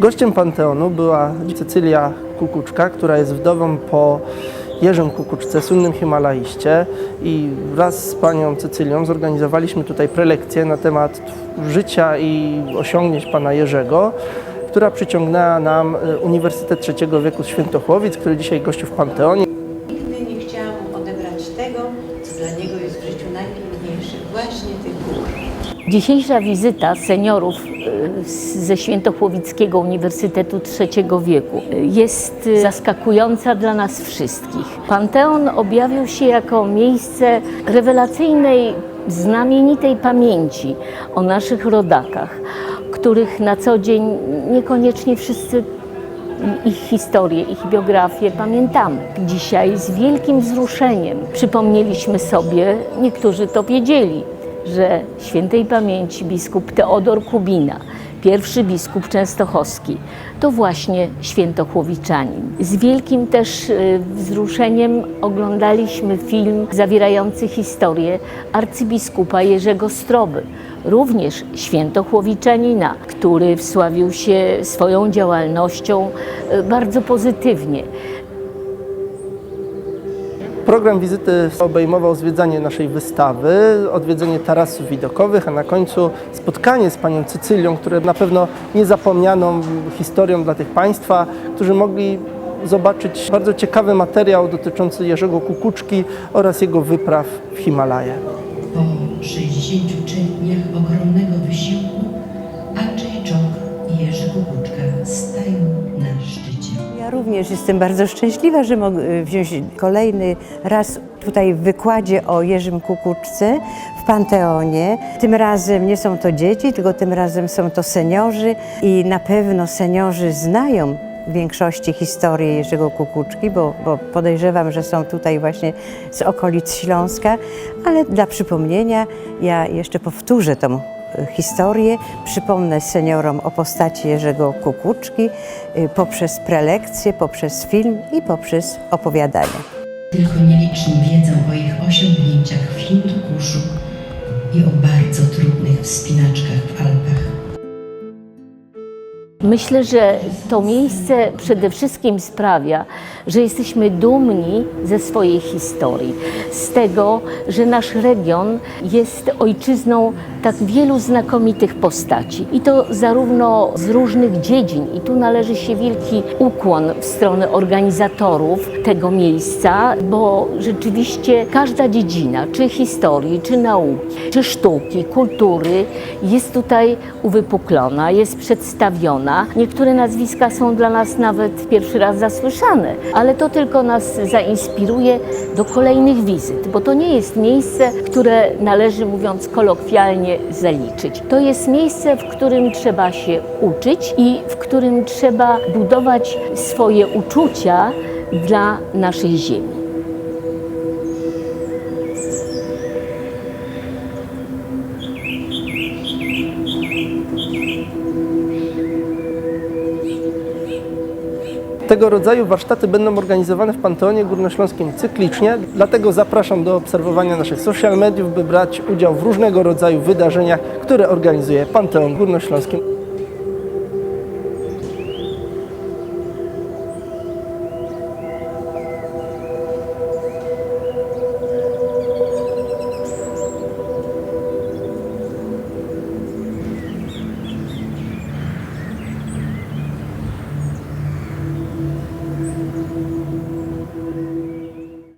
Gościem Panteonu była Cecylia Kukuczka, która jest wdową po Jerzym Kukuczce, słynnym Himalaiście i wraz z panią Cecylią zorganizowaliśmy tutaj prelekcję na temat życia i osiągnięć pana Jerzego, która przyciągnęła nam e, Uniwersytet Trzeciego Wieku z Świętochłowic, który dzisiaj gościł w Panteonie. Nigdy nie chciałam odebrać tego, co dla niego jest w życiu najpiękniejsze, właśnie tych gór. Dzisiejsza wizyta seniorów ze Świętochłowickiego Uniwersytetu Trzeciego Wieku jest zaskakująca dla nas wszystkich. Panteon objawił się jako miejsce rewelacyjnej, znamienitej pamięci o naszych rodakach, których na co dzień niekoniecznie wszyscy ich historię, ich biografię pamiętamy. Dzisiaj z wielkim wzruszeniem przypomnieliśmy sobie, niektórzy to wiedzieli, że świętej pamięci biskup Teodor Kubina, pierwszy biskup częstochowski, to właśnie świętochłowiczanin. Z wielkim też y, wzruszeniem oglądaliśmy film zawierający historię arcybiskupa Jerzego Stroby, również świętochłowiczanina, który wsławił się swoją działalnością y, bardzo pozytywnie. Program wizyty obejmował zwiedzanie naszej wystawy, odwiedzenie tarasów widokowych, a na końcu spotkanie z panią Cecylią, które na pewno niezapomnianą historią dla tych państwa, którzy mogli zobaczyć bardzo ciekawy materiał dotyczący Jerzego Kukuczki oraz jego wypraw w Himalaje. Po 63 dniach ogromnego wysiłku również jestem bardzo szczęśliwa, że mogę wziąć kolejny raz tutaj w wykładzie o Jerzym Kukuczce w Panteonie. Tym razem nie są to dzieci, tylko tym razem są to seniorzy i na pewno seniorzy znają w większości historię Jerzego Kukuczki, bo, bo podejrzewam, że są tutaj właśnie z okolic Śląska, ale dla przypomnienia ja jeszcze powtórzę tą historię. Przypomnę seniorom o postaci Jerzego Kukuczki y, poprzez prelekcje, poprzez film i poprzez opowiadanie. Tylko nieliczni wiedzą o ich osiągnięciach w Hindukuszu i o bardzo trudnych wspinaczkach w Alpach. Myślę, że to miejsce przede wszystkim sprawia, że jesteśmy dumni ze swojej historii, z tego, że nasz region jest ojczyzną tak wielu znakomitych postaci i to zarówno z różnych dziedzin. I tu należy się wielki ukłon w stronę organizatorów tego miejsca, bo rzeczywiście każda dziedzina, czy historii, czy nauki, czy sztuki, kultury jest tutaj uwypuklona, jest przedstawiona. Niektóre nazwiska są dla nas nawet pierwszy raz zasłyszane, ale to tylko nas zainspiruje do kolejnych wizyt, bo to nie jest miejsce, które należy, mówiąc kolokwialnie, zaliczyć. To jest miejsce, w którym trzeba się uczyć i w którym trzeba budować swoje uczucia dla naszej ziemi. Tego rodzaju warsztaty będą organizowane w Panteonie Górnośląskim cyklicznie, dlatego zapraszam do obserwowania naszych social mediów, by brać udział w różnego rodzaju wydarzeniach, które organizuje Panteon Górnośląskim.